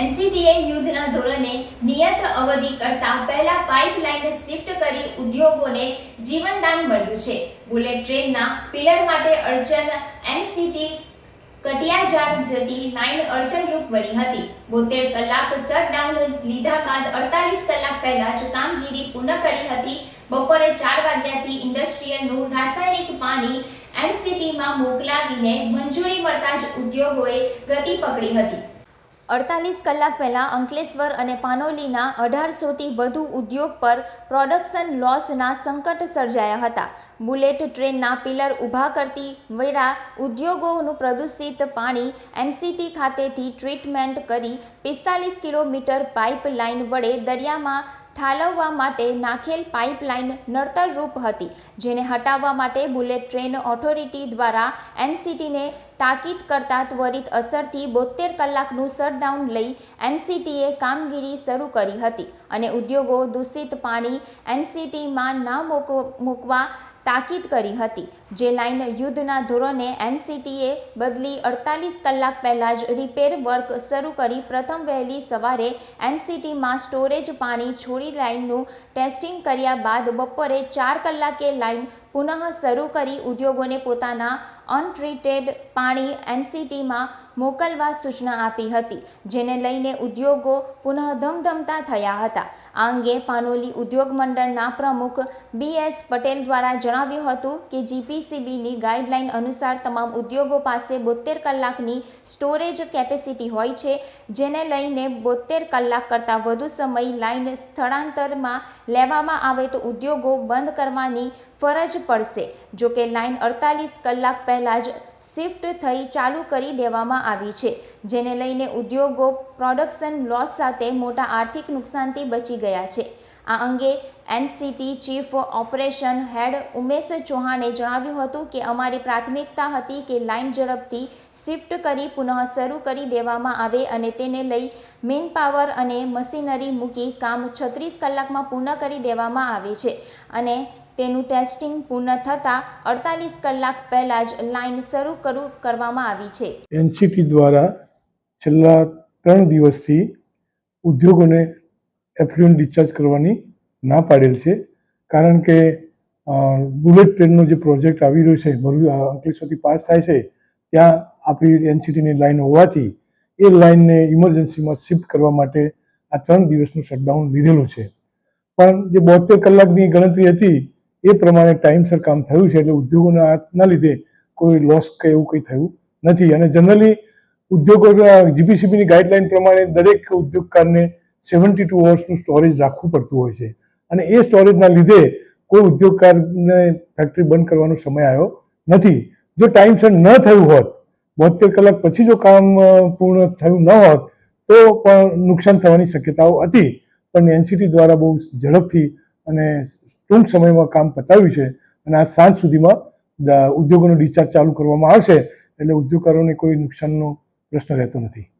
એનસીટીએ યુદ્ધના ધોરણે નિયત અવધિ કરતા પહેલા પાઇપલાઇન શિફ્ટ કરી ઉદ્યોગોને જીવનદાન મળ્યું છે. બુલેટ ટ્રેનના પિલર માટે અડચણ એનસીટી કટિયાજાર જતી લાઇન અડચણરૂપ બની હતી. બોતેર કલાક શટડાઉન લીધા બાદ અડતાલીસ કલાક પહેલા જ કામગીરી પૂર્ણ કરી હતી. બપોરે ચાર વાગ્યાથી ઇન્ડસ્ટ્રીયલનું રાસાયણિક પાણી એનસીટીમાં મોકલાવીને મંજૂરી મળતા જ ઉદ્યોગોએ ગતિ પકડી હતી. અડતાલીસ કલાક પહેલાં અંકલેશ્વર અને પાનોલીના અઢારસોથી વધુ ઉદ્યોગ પર પ્રોડક્શન લોસના સંકટ સર્જાયા હતા. બુલેટ ટ્રેનના પિલર ઊભા કરતી વેળા ઉદ્યોગોનું પ્રદૂષિત પાણી એનસીટી ખાતેથી ટ્રીટમેન્ટ કરી પિસ્તાલીસ કિલોમીટર પાઇપલાઇન વડે દરિયામાં ઠાલવવા માટે નાખેલ પાઇપલાઇન નડતરરૂપ હતી, જેને હટાવવા માટે બુલેટ ટ્રેન ઓથોરિટી દ્વારા એનસીટીને તાકીદ કરતા ત્વરિત અસરથી બોતેર કલાકનું શટડાઉન લઈ એનસીટીએ કામગીરી શરૂ કરી હતી અને ઉદ્યોગો દૂષિત પાણી એનસીટીમાં ના મૂક- મૂકવા તાકીદ કરી હતી. જે લાઇન યુદ્ધના ધોરણે એનસીટીએ બદલી અડતાલીસ કલાક પહેલાં જ રિપેર વર્ક શરૂ કરી પ્રથમ વહેલી સવારે એનસીટીમાં સ્ટોરેજ પાણી છોડી લાઇનનું ટેસ્ટિંગ કર્યા બાદ બપોરે ચાર કલાકે લાઇન પુનઃ શરૂ કરી ઉદ્યોગોને પોતાના અનટ્રીટેડ પાણી એનસીટીમાં મોકલવા સૂચના આપી હતી, જેને લઈને ઉદ્યોગો પુનઃ ધમધમતા થયા હતા. આ અંગે પાનોલી ઉદ્યોગ મંડળના પ્રમુખ બી એસ પટેલ દ્વારા જણાવ્યું હતું કે જીપીસીબીની ગાઈડલાઈન અનુસાર તમામ ઉદ્યોગો પાસે બોતેર કલાકની સ્ટોરેજ કેપેસિટી હોય છે, જેને લઈને બોતેર કલાક કરતાં વધુ સમય લાઈન સ્થળાંતરમાં લેવામાં આવે તો ઉદ્યોગો બંધ કરવાની ફરજ પડશે. જો કે લાઇન અડતાલીસ કલાક પહેલાં જ શિફ્ટ થઈ ચાલુ કરી દેવામાં આવી છે, જેને લઈને ઉદ્યોગો પ્રોડક્શન લોસ સાથે મોટા આર્થિક નુકસાનથી બચી ગયા છે. આ અંગે NCT chief operation head Umesh ચૌહાણે જણાવ્યું હતું કે અમારી પ્રાથમિકતા હતી કે લાઇન ઝડપથી શિફ્ટ કરી પુનઃ શરૂ કરી દેવામાં આવે અને તેને લઈ મેન પાવર અને મશીનરી મૂકી કામ છત્રીસ કલાકમાં પૂર્ણ કરી દેવામાં આવે છે. અને તેનું ટેસ્ટિંગ પૂર્ણ થતાં અડતાલીસ કલાક પહેલાં જ લાઇન શરૂ કરું કરવામાં આવી છે. એનસીટી દ્વારા છેલ્લા ત્રણ દિવસથી ઉદ્યોગોને એફ્લુએન્ટ ડિસ્ચાર્જ કરવાની ના પાડેલ છે. કારણ કે બુલેટ ટ્રેનનો જે પ્રોજેક્ટ આવી રહ્યો છે, ભરૂચ અંકલેશ્વરથી પાસ થાય છે, ત્યાં આપણી એનસીટીની લાઈન હોવાથી એ લાઈનને ઇમરજન્સીમાં શિફ્ટ કરવા માટે આ ત્રણ દિવસનું શટડાઉન લીધેલું છે. પણ જે બોતેર કલાકની ગણતરી હતી એ પ્રમાણે ટાઈમસર કામ થયું છે એટલે ઉદ્યોગોના લીધે કોઈ લોસ કે એવું કંઈ થયું નથી. અને જનરલી ઉદ્યોગો જીપીસીબીની ગાઈડલાઈન પ્રમાણે દરેક ઉદ્યોગકારને સેવન્ટી ટુ અવર્સનું સ્ટોરેજ રાખવું પડતું હોય છે. અને એ સ્ટોરેજના લીધે કોઈ ઉદ્યોગકારને ફેક્ટરી બંધ કરવાનો સમય આવ્યો નથી. જો ટાઈમસર ન થયું હોત બોતેર કલાક પછી જો કામ પૂર્ણ થયું ન હોત, તો પણ નુકસાન થવાની શક્યતાઓ હતી. પણ એનસીટી દ્વારા બહુ ઝડપથી અને ટૂંક સમયમાં કામ પતાવ્યું છે અને આ સાંજ સુધીમાં ઉદ્યોગોનો ડિસ્ચાર્જ ચાલુ કરવામાં આવશે એટલે ઉદ્યોગકારોને કોઈ નુકસાનનો પ્રશ્ન રહેતો નથી.